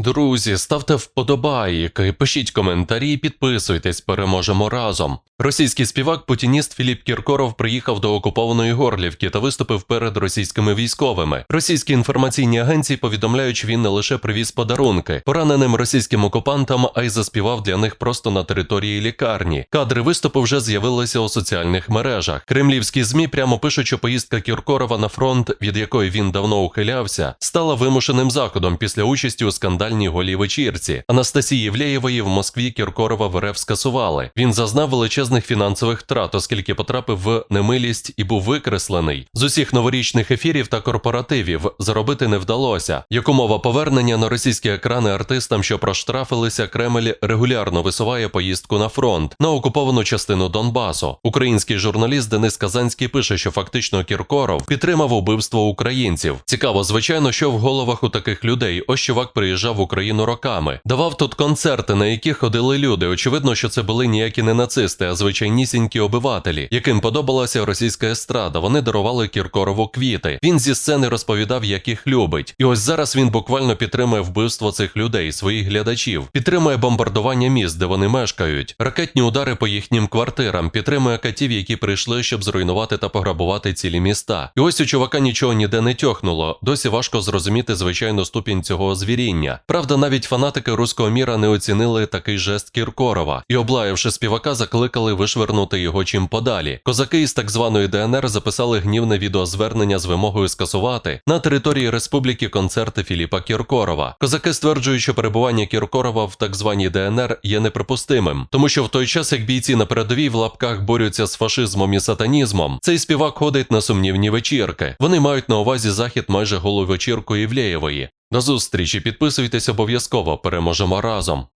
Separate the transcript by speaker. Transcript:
Speaker 1: Друзі, ставте вподобайки, пишіть коментарі, підписуйтесь, переможемо разом. Російський співак путініст Філіп Кіркоров приїхав до окупованої Горлівки та виступив перед російськими військовими. Російські інформаційні агенції повідомляють, що він не лише привіз подарунки пораненим російським окупантам, а й заспівав для них просто на території лікарні. Кадри виступу вже з'явилися у соціальних мережах. Кремлівські змі прямо пишуть, що поїздка Кіркорова на фронт, від якої він давно ухилявся, стала вимушеним заходом після участі у скандальній голій вечірці. Анастасії Євлеєвої в Москві Кіркорова в РФ скасували. Він зазнав величезних фінансових втрат, оскільки потрапив в немилість і був викреслений. З усіх новорічних ефірів та корпоративів заробити не вдалося. Як умова повернення на російські екрани артистам, що проштрафилися, Кремль регулярно висуває поїздку на фронт на окуповану частину Донбасу. Український журналіст Денис Казанський пише, що фактично Кіркоров підтримав убивство українців. Цікаво, звичайно, що в головах у таких людей. Ось чувак приїжджав Україну роками, давав тут концерти, на які ходили люди. Очевидно, що це були ніякі не нацисти, а звичайнісінькі обивателі, яким подобалася російська естрада. Вони дарували Кіркорову квіти. Він зі сцени розповідав, як їх любить. І ось зараз він буквально підтримує вбивство цих людей, своїх глядачів, підтримує бомбардування міст, де вони мешкають, ракетні удари по їхнім квартирам, підтримує катів, які прийшли, щоб зруйнувати та пограбувати цілі міста. І ось у чувака нічого ніде не тьохнуло. Досі важко зрозуміти звичайно ступінь цього звіріння. Правда, навіть фанатики руського міра не оцінили такий жест Кіркорова і, облаявши співака, закликали вишвернути його чим подалі. Козаки із так званої ДНР записали гнівне відеозвернення з вимогою скасувати на території республіки концерти Філіпа Кіркорова. Козаки стверджують, що перебування Кіркорова в так званій ДНР є неприпустимим, тому що в той час, як бійці на передовій в лапках борються з фашизмом і сатанізмом, цей співак ходить на сумнівні вечірки. Вони мають на увазі захід майже голу вечірку Євлеєвої. До зустрічі, підписуйтесь обов'язково, переможемо разом.